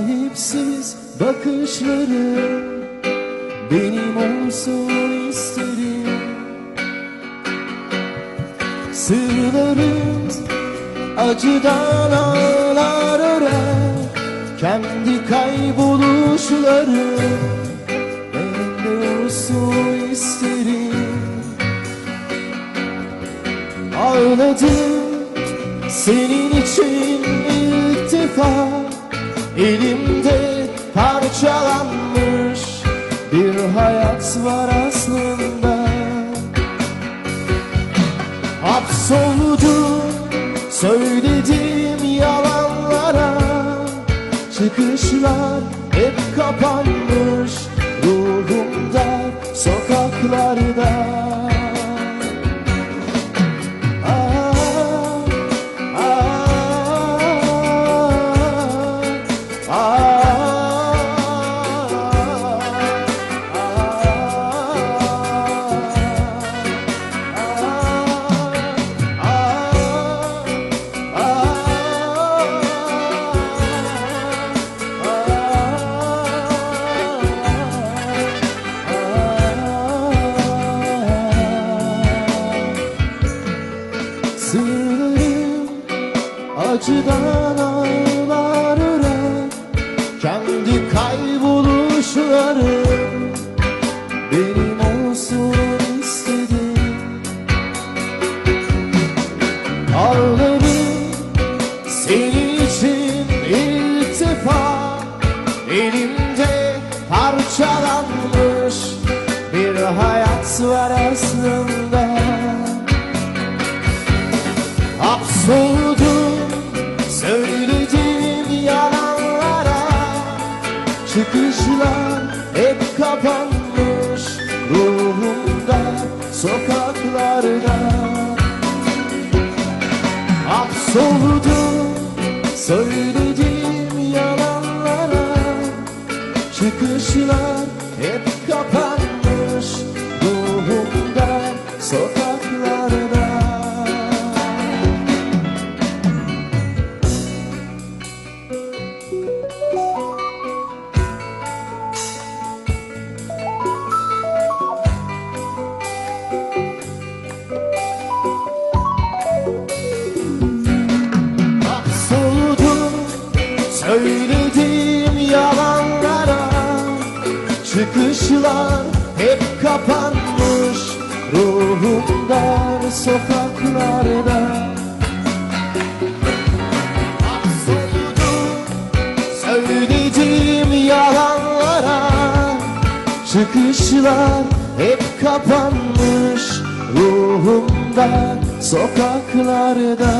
Sahipsiz bakışları. Benim olsun isterim Sırlarım acıdan ağlar örer. Kendi kayboluşları benim olsun isterim Ağladım senin için ilk defa Elimde parçalanmış bir hayat var aslında. Hapsoldum söylediğim yalanlara Çıkışlar hep kapanmış acıdan ağlar örer Kendi kayboluşlarım benim olsun istedim Ağlarım senin için ilk defa Elimde parçalanmış bir hayat var aslında. Hapsoldum sokaklarda. Hapsoldum söylediğim yalanlara. Çıkışlar hep kapanmış Çıkışlar hep kapanmış ruhumdan sokaklarda. Hapsoldum söylediğim yalanlara. Çıkışlar hep kapanmış ruhumdan sokaklarda